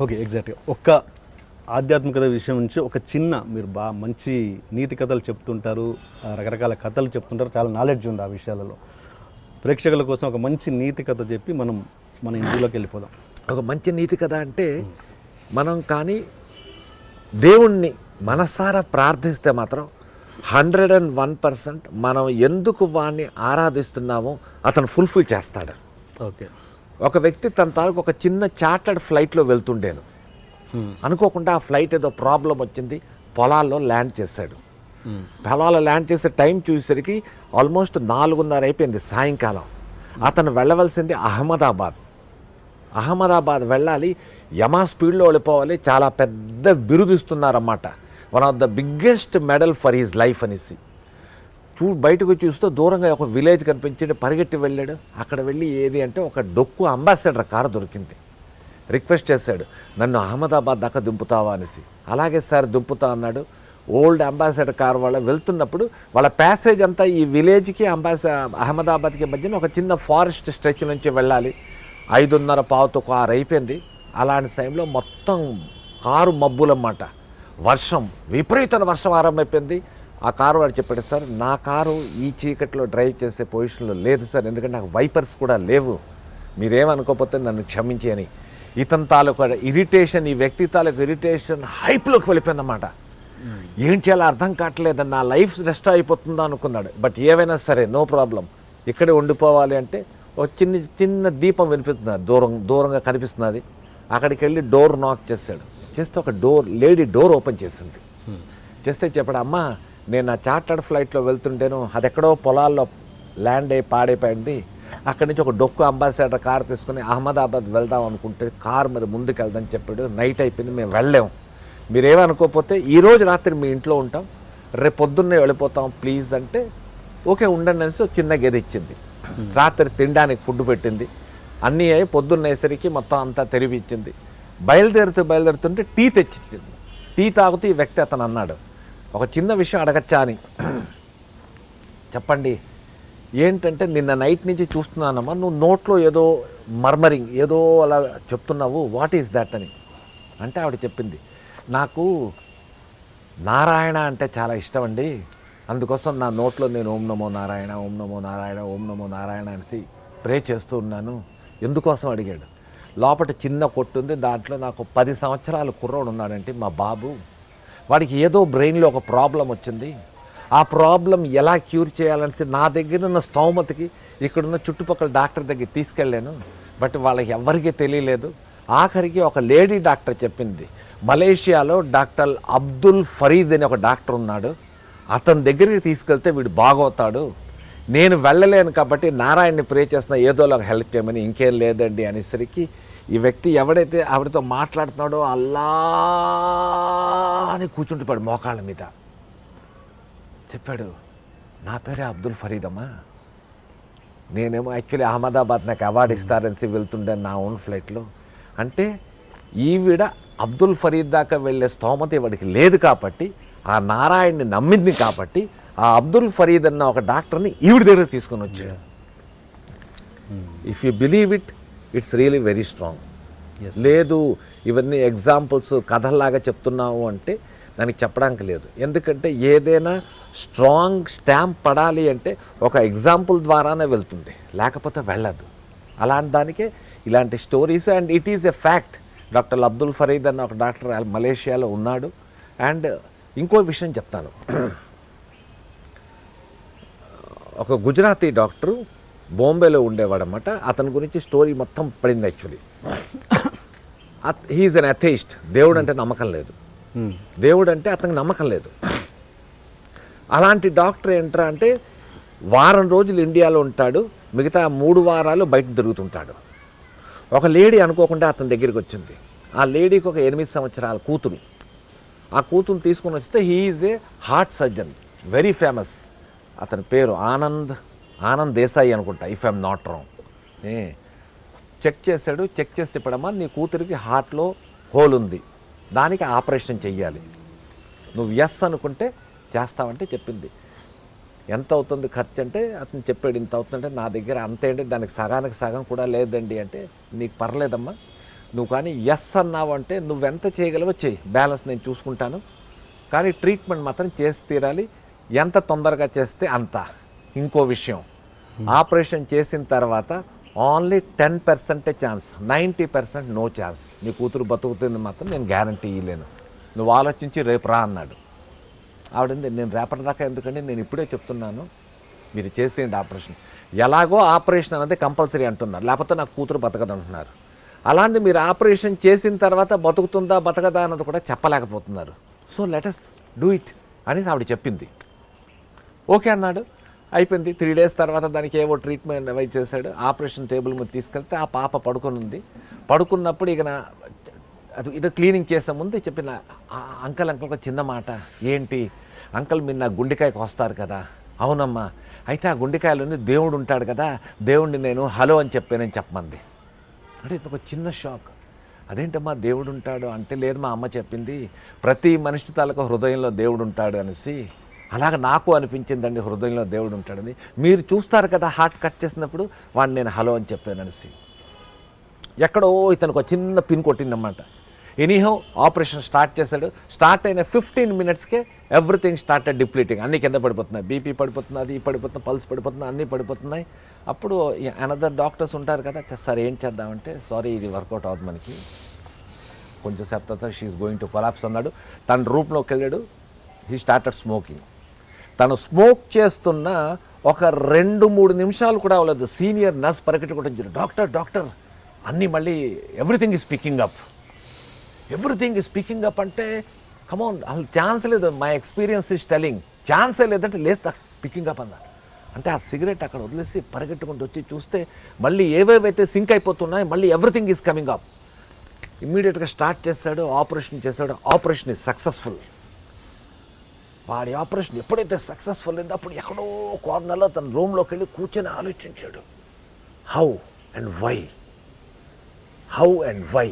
Okay ఎగ్జాక్ట్గా ఒక్క ఆధ్యాత్మికత విషయం నుంచి ఒక చిన్న మీరు బాగా మంచి నీతి కథలు చెప్తుంటారు రకరకాల కథలు చెప్తుంటారు చాలా నాలెడ్జ్ ఉంది ఆ విషయాలలో. ప్రేక్షకుల కోసం ఒక మంచి నీతి కథ చెప్పి మనం మన ఇంటిలోకి వెళ్ళిపోదాం. ఒక మంచి నీతి కదా అంటే మనం కానీ దేవుణ్ణి మనసారా ప్రార్థిస్తే మాత్రం హండ్రెడ్ అండ్ వన్ పర్సెంట్ మనం ఎందుకు వాడిని ఆరాధిస్తున్నామో అతను ఫుల్ఫిల్ చేస్తాడు. ఓకే. ఒక వ్యక్తి తన తాలూకు ఒక చిన్న చార్టర్డ్ ఫ్లైట్లో వెళ్తుండేను. అనుకోకుండా ఆ ఫ్లైట్ ఏదో ప్రాబ్లం వచ్చింది. పొలాల్లో ల్యాండ్ చేశాడు. పొలాల్లో ల్యాండ్ చేసే టైం చూసేసరికి ఆల్మోస్ట్ నాలుగున్నర అయిపోయింది సాయంకాలం. అతను వెళ్ళవలసింది అహ్మదాబాద్. అహ్మదాబాద్ వెళ్ళాలి. యమా స్పీడ్లో వెళ్ళిపోవాలి. చాలా పెద్ద బిరుదిస్తున్నారన్నమాట. One of the biggest medal for his life అనేసి. చూ బయటకు చూస్తూ దూరంగా ఒక విలేజ్ కనిపించింది పరిగెట్టి వెళ్ళాడు. అక్కడ వెళ్ళి ఏది అంటే ఒక డొక్కు అంబాసిడర్ కారు దొరికింది. రిక్వెస్ట్ చేశాడు నన్ను అహ్మదాబాద్ దాకా దింపుతావా అనేసి. అలాగే సార్ దింపుతా అన్నాడు. ఓల్డ్ అంబాసిడర్ కార్ వాళ్ళ వెళ్తున్నప్పుడు వాళ్ళ ప్యాసేజ్ అంతా ఈ విలేజ్కి అంబాస అహ్మదాబాద్కి మధ్యన ఒక చిన్న ఫారెస్ట్ స్ట్రెచ్ నుంచి వెళ్ళాలి. ఐదున్నర పావుతో కారు అయిపోయింది. అలాంటి టైంలో మొత్తం కారు మబ్బులన్నమాట. వర్షం విపరీతమైన వర్షం ఆరంభమైపోయింది. ఆ కారు వాడు చెప్పాడు సార్ నా కారు ఈ చీకట్లో డ్రైవ్ చేసే పొజిషన్లో లేదు సార్. ఎందుకంటే నాకు వైపర్స్ కూడా లేవు. మీరేమనుకోకపోతే నన్ను క్షమించి అని. ఇతని తాలూకు ఇరిటేషన్ ఈ వ్యక్తి తాలూకు ఇరిటేషన్ హైప్లోకి వెళ్ళిపోయిందన్నమాట. ఏం చేయాలో అర్థం కావట్లేదు నా లైఫ్ రెస్ట్ అయిపోతుందా అనుకున్నాడు. బట్ ఏవైనా సరే నో ప్రాబ్లం. ఇక్కడే ఉండిపోవాలి అంటే ఒక చిన్న చిన్న దీపం వినిపిస్తుంది. దూరం దూరంగా కనిపిస్తున్నది అక్కడికి వెళ్ళి డోర్ నాక్ చేశాడు చేస్తే ఒక డోర్ లేడీ డోర్ ఓపెన్ చేసింది. చేస్తే చెప్పాడు అమ్మా నేను నా చార్టర్డ్ ఫ్లైట్లో వెళ్తుంటేను అది ఎక్కడో పొలాల్లో ల్యాండ్ అయి పాడైపోయింది. అక్కడి నుంచి ఒక డొక్కు అంబాసిడర్ కార్ తీసుకుని అహ్మదాబాద్ వెళ్దాం అనుకుంటే కార్ మరి ముందుకు వెళ్దాం చెప్పాడు. నైట్ అయిపోయింది మేము వెళ్ళాము మీరేమనుకోకపోతే ఈరోజు రాత్రి మీ ఇంట్లో ఉంటాం. రేపు పొద్దున్నే వెళ్ళిపోతాం ప్లీజ్ అంటే ఓకే ఉండండి అనేసి ఒక చిన్న గది ఇచ్చింది. రాత్రి తినడానికి ఫుడ్ పెట్టింది. అన్నీ అయి పొద్దున్నేసరికి మొత్తం అంతా తెరివి ఇచ్చింది బయలుదేరుతూ బయలుదేరుతుంటే టీ తెచ్చిచ్చింది. టీ తాగుతూ ఈ వ్యక్తి అతను అన్నాడు ఒక చిన్న విషయం అడగచ్చా అని. చెప్పండి. ఏంటంటే నిన్న నైట్ నుంచి చూస్తున్నానమ్మా నువ్వు నోట్లో ఏదో మర్మరింగ్ ఏదో అలా చెప్తున్నావు వాట్ ఈస్ దట్ అని. అంటే ఆవిడ చెప్పింది నాకు నారాయణ అంటే చాలా ఇష్టం అండి. అందుకోసం నా నోట్లో నేను ఓం నమో నారాయణ ఓం నమో నారాయణ ఓం నమో నారాయణ అనేసి ప్రే చేస్తూ ఉన్నాను. ఎందుకోసం అడిగాడు? లోపల చిన్న కొట్టు ఉంది దాంట్లో నాకు పది సంవత్సరాలు కుర్రోడు ఉన్నాడంటే మా బాబు వాడికి ఏదో బ్రెయిన్లో ఒక ప్రాబ్లం వచ్చింది. ఆ ప్రాబ్లం ఎలా క్యూర్ చేయాలనేసి నా దగ్గర ఉన్న స్తోమతకి ఇక్కడున్న చుట్టుపక్కల డాక్టర్ దగ్గర తీసుకెళ్ళాను. బట్ వాళ్ళకి ఎవరికీ తెలియలేదు. ఆఖరికి ఒక లేడీ డాక్టర్ చెప్పింది. మలేషియాలో డాక్టర్ అబ్దుల్ ఫరీద్ అని ఒక డాక్టర్ ఉన్నాడు. అతని దగ్గరికి తీసుకెళ్తే వీడు బాగవుతాడు. నేను వెళ్ళలేను కాబట్టి నారాయణ్ని ప్రే చేసిన ఏదోలా హెల్ప్ చేయమని ఇంకేం లేదండి అనేసరికి ఈ వ్యక్తి ఎవడైతే ఆవిడతో మాట్లాడుతున్నాడో అల్లా అని కూర్చుంటున్నాడు మోకాళ్ళ మీద. చెప్పాడు నా పేరే అబ్దుల్ ఫరీద్ అమ్మా. నేనేమో యాక్చువల్లీ అహ్మదాబాద్ నాకు అవార్డు ఇస్తారని వెళ్తుండే నా ఓన్ ఫ్లైట్లో. అంటే ఈవిడ అబ్దుల్ ఫరీద్ దాకా వెళ్ళే స్తోమత ఇవాడికి లేదు కాబట్టి ఆ నారాయణ్ని నమ్మింది కాబట్టి ఆ అబ్దుల్ ఫరీద్ అన్న ఒక డాక్టర్ని ఈవిడ దగ్గర తీసుకొని వచ్చాడు. If you believe it it's really very strong. లేదు ఇవన్నీ ఎగ్జాంపుల్స్ కథల్లాగా చెప్తున్నావు అంటే దానికి చెప్పడానికి లేదు. ఎందుకంటే ఏదైనా స్ట్రాంగ్ స్టాంప్ పడాలి అంటే ఒక ఎగ్జాంపుల్ ద్వారానే వెళ్తుంది. లేకపోతే వెళ్ళదు. అలాంటి దానికే ఇలాంటి stories and it is a fact. Doctor Abdul Farid అన్న ఒక డాక్టర్ మలేషియాలో ఉన్నాడు. అండ్ ఇంకో విషయం చెప్తాను. ఒక గుజరాతీ డాక్టరు బాంబేలో ఉండేవాడనమాట అతని గురించి స్టోరీ మొత్తం పడింది యాక్చువల్లీ. హీఈస్ అన్ అథెయిస్ట్ దేవుడు అంటే నమ్మకం లేదు. Hmm. దేవుడు అంటే అతనికి నమ్మకం లేదు. అలాంటి డాక్టర్ ఏంట్రా అంటే వారం రోజులు ఇండియాలో ఉంటాడు మిగతా మూడు వారాలు బయట తిరుగుతుంటాడు. ఒక లేడీ అనుకోకుండా అతని దగ్గరికి వచ్చింది. ఆ లేడీకి ఒక ఎనిమిది సంవత్సరాల కూతురు. ఆ కూతురు తీసుకొని వస్తే he's a heart surgeon very famous అతని పేరు ఆనంద్ ఆనంద్ దేశాయి అనుకుంటా if I'm not wrong a check చేశాడు చెక్ చేసి చెప్పడమ్మా నీ కూతురికి హార్ట్లో హోల్ ఉంది. దానికి ఆపరేషన్ చెయ్యాలి. నువ్వు ఎస్ అనుకుంటే చేస్తావంటే చెప్పింది. ఎంత అవుతుంది ఖర్చు అంటే అతను చెప్పాడు ఇంత అవుతుందంటే నా దగ్గర అంతేంటి దానికి సగానికి సగం కూడా లేదండి అంటే నీకు పర్లేదమ్మా. నువ్వు కానీ ఎస్ అన్నావు అంటే నువ్వెంత చేయగలవో చేయి బ్యాలెన్స్ నేను చూసుకుంటాను. కానీ ట్రీట్మెంట్ మాత్రం చేసి తీరాలి. ఎంత తొందరగా చేస్తే అంత. ఇంకో విషయం. ఆపరేషన్ చేసిన తర్వాత ఓన్లీ టెన్ పర్సెంటే chance ninety percent no chance నీ కూతురు బతుకుతుంది మాత్రం నేను గ్యారంటీ ఇవ్వలేను నువ్వు ఆలోచించి రేపు రా అన్నాడు. ఆవిడంది నేను రేపటి దాకా ఎందుకంటే నేను ఇప్పుడే చెప్తున్నాను. మీరు చేసేయండి ఆపరేషన్. ఎలాగో ఆపరేషన్ అనేది కంపల్సరీ అంటున్నారు. లేకపోతే నాకు కూతురు బతకదు అంటున్నారు అలాంటి మీరు ఆపరేషన్ చేసిన తర్వాత బతుకుతుందా బతకదా అన్నది కూడా చెప్పలేకపోతున్నారు. సో లెటస్ డూ ఇట్ అని ఆవిడ చెప్పింది. ఓకే అన్నాడు. అయిపోయింది. త్రీ డేస్ తర్వాత దానికి ఏవో ట్రీట్మెంట్ అవైడ్ చేశాడు. ఆపరేషన్ టేబుల్ మీద తీసుకెళ్తే ఆ పాప పడుకునుంది. పడుకున్నప్పుడు ఇక నా అది ఏదో క్లీనింగ్ చేసే ముందు చెప్పిన "ఆ, అంకల్ అంకల్ ఒక చిన్న మాట. ఏంటి? అంకల్ మీరు నా గుండెకాయకు వస్తారు కదా. అవునమ్మా. అయితే ఆ గుండెకాయలోని దేవుడు ఉంటాడు కదా. దేవుడిని నేను హలో అని చెప్పానని చెప్పమంది. అంటే ఇది ఒక చిన్న షాక్ అదేంటమ్మా దేవుడు ఉంటాడు? అంటే లేదు మా అమ్మ చెప్పింది. ప్రతి మనిషి తాలూకా హృదయంలో దేవుడు ఉంటాడు అనేసి అలాగ నాకు అనిపించిందండి హృదయంలో దేవుడు ఉంటాడని. మీరు చూస్తారు కదా హార్ట్ కట్ చేసినప్పుడు వాడిని నేను హలో అని చెప్పాను అనేసి. ఎక్కడో ఇతనికి ఒక చిన్న పిన్ కొట్టిందన్నమాట. ఎనీహౌ ఆపరేషన్ స్టార్ట్ చేశాడు. స్టార్ట్ అయిన ఫిఫ్టీన్ మినిట్స్కే ఎవ్రీథింగ్ స్టార్టెడ్ డిప్లీటింగ్ అన్ని కింద పడిపోతున్నాయి. బీపీ పడిపోతున్నది అది పడిపోతుంది పల్స్ పడిపోతుంది అన్నీ పడిపోతున్నాయి. అప్పుడు అనదర్ డాక్టర్స్ ఉంటారు కదా సార్ ఏం చేద్దామంటే సారీ ఇది వర్కౌట్ అవుతుంది మనకి. కొంచెం సేపు తర్వాత షీఈస్ గోయింగ్ టు కొలాప్స్ అన్నాడు. తన రూమ్లోకి వెళ్ళాడు. హీ స్టార్టెడ్ స్మోకింగ్ తను స్మోక్ చేస్తున్న ఒక రెండు మూడు నిమిషాలు కూడా అవ్వలేదు. సీనియర్ నర్స్ పరిగెట్టుకుంటుంది డాక్టర్ డాక్టర్ అన్నీ మళ్ళీ everything is picking up. Everything is picking up అంటే కమౌన్ అసలు ఛాన్స్ లేదు. మై ఎక్స్పీరియన్స్ ఈజ్ టెలింగ్ ఛాన్సే లేదంటే లేదు పికింగ్ అప్ అన్నారు. అంటే ఆ సిగరెట్ అక్కడ వదిలేసి పరిగెట్టుకుంటూ వచ్చి చూస్తే మళ్ళీ ఏవేవైతే సింక్ అయిపోతున్నాయి మళ్ళీ ఎవ్రీథింగ్ ఈజ్ కమింగ్ అప్. ఇమ్మీడియట్గా స్టార్ట్ చేశాడు ఆపరేషన్ చేశాడు. ఆపరేషన్ ఈజ్ సక్సెస్ఫుల్ వాడి ఆపరేషన్ ఎప్పుడైతే సక్సెస్ఫుల్ అయిందో అప్పుడు ఎక్కడో కార్నర్లో తన రూమ్లోకి వెళ్ళి కూర్చొని ఆలోచించాడు. How and why how and why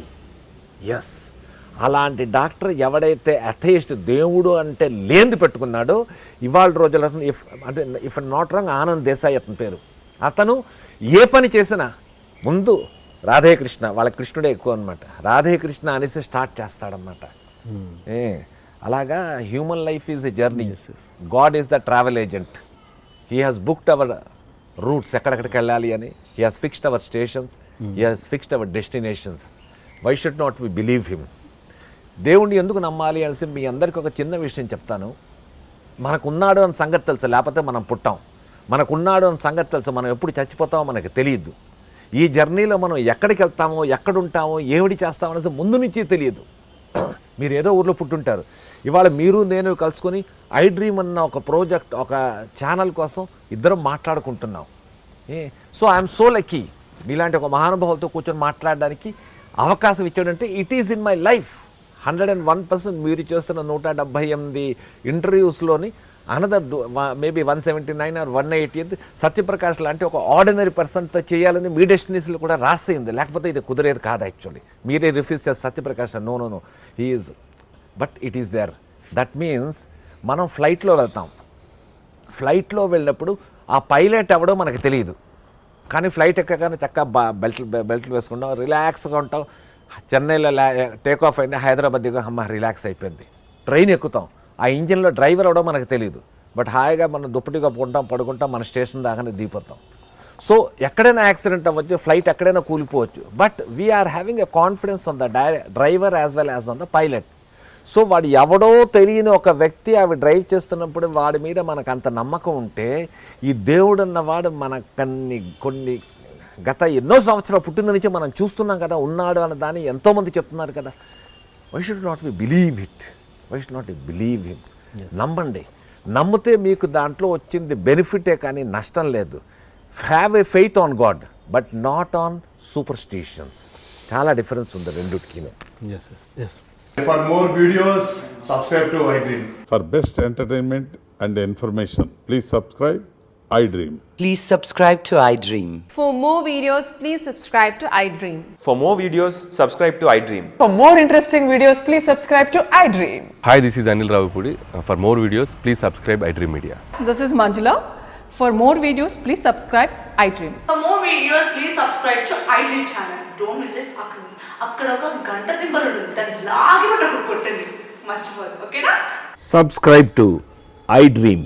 yes అలాంటి డాక్టర్ ఎవడైతే అథయిస్ట్ దేవుడు అంటే లేనిది పెట్టుకున్నాడో ఇవాళ రోజుల ఇఫ్ అంటే if not wrong Anand Desai అతని పేరు. అతను ఏ పని చేసినా ముందు రాధే కృష్ణ వాళ్ళ కృష్ణుడే ఎక్కువ అనమాట రాధే కృష్ణ అనేసి స్టార్ట్ చేస్తాడనమాట ఏ అలాగా human life is a journey. God is the travel agent. He has booked our routes ఎక్కడెక్కడికి వెళ్ళాలి అని. He has fixed our stations. He has fixed our destinations. Why should not we believe him? దేవుణ్ణి ఎందుకు నమ్మాలి అనేసి మీ అందరికీ ఒక చిన్న విషయం చెప్తాను. మనకున్నాడు అని సంగతి తెలుసు లేకపోతే మనం పుట్టాం. మనకున్నాడు అని సంగతి తెలుసు మనం ఎప్పుడు చచ్చిపోతామో మనకు తెలియదు. ఈ జర్నీలో మనం ఎక్కడికి వెళ్తామో ఎక్కడుంటామో ఏమిటి చేస్తామో అనేది ముందు నుంచి తెలియదు. మీరు ఏదో ఊర్లో పుట్టుంటారు. ఇవాళ మీరు నేను కలుసుకొని ఐ డ్రీమ్ అన్న ఒక ప్రాజెక్ట్ ఒక ఛానల్ కోసం ఇద్దరం మాట్లాడుకుంటున్నాం. ఏ సో ఐఎమ్ సో లక్కీ. మీలాంటి ఒక మహానుభావులతో కూర్చొని మాట్లాడడానికి అవకాశం ఇచ్చాడంటే it is in my life. Hundred and one percent మీరు చేస్తున్న నూట డెబ్భై ఎనిమిది ఇంటర్వ్యూస్లోని another maybe one seventy nine or one eighty Satyaprakash లాంటి ఒక ఆర్డినరీ పర్సన్తో చేయాలని మీ డెస్టినేషన్లు కూడా రాసేయింది లేకపోతే ఇది కుదిరేది కాదు యాక్చువల్లీ మీరే రిఫ్యూజ్ చేస్తారు Satyaprakash no no no he's but it is there that means మనం ఫ్లైట్లో వెళ్తాం. ఫ్లైట్లో వెళ్ళినప్పుడు ఆ పైలట్ ఎవడో మనకు తెలియదు. కానీ ఫ్లైట్ ఎక్కగానే చక్కగా బా బెల్ట్ బెల్ట్లు వేసుకుంటాం రిలాక్స్గా ఉంటాం. చెన్నైలో టేక్ ఆఫ్ అయింది హైదరాబాద్ దిగా అమ్మ రిలాక్స్ అయిపోయింది. ట్రైన్ ఎక్కుతాం. ఆ ఇంజిన్లో డ్రైవర్ అవడం మనకు తెలియదు బట్ హాయిగా మనం దుప్పటి కప్పుకుంటాం పడుకుంటాం మన స్టేషన్ దాకానే దిగిపోతాం. సో ఎక్కడైనా యాక్సిడెంట్ అవ్వచ్చు ఫ్లైట్ ఎక్కడైనా కూలిపోవచ్చు. But we're having a confidence on the driver as well as on the pilot so వాడు ఎవడో తెలియని ఒక వ్యక్తి అవి డ్రైవ్ చేస్తున్నప్పుడు వాడి మీద మనకు అంత నమ్మకం ఉంటే ఈ దేవుడు అన్నవాడు మనకన్ని కొన్ని గత ఎన్నో సంవత్సరాలు పుట్టిన నుంచి మనం చూస్తున్నాం కదా ఉన్నాడు అన్న దాన్ని ఎంతోమంది చెప్తున్నారు కదా. Why should not we believe it why should not believe him నమ్మండి. నమ్మితే మీకు దాంట్లో వచ్చింది బెనిఫిటే కానీ నష్టం లేదు. Have a faith on God but not on superstitions చాలా డిఫరెన్స్ ఉంది yes yes For more videos, subscribe to iDream. For best entertainment and information, subscribe iDream. Please subscribe to iDream. For more videos, please subscribe to iDream. For more videos, subscribe to iDream. For more interesting videos, please subscribe to iDream. Hi, this is Anil Ravipudi. Uh, For more videos, please subscribe iDream Media. This is Manjula. For more videos, please subscribe iDream. For more videos, please subscribe subscribe to iDream channel. Don't miss it. అక్కడ అక్కడ ఒక గంట symbol ఉంటుంది దాన్ని లాగి పట్టి అక్కడ కొట్టండి మర్చిపోదు ఓకేనా సబ్స్క్రైబ్ టు ఐ డ్రీమ్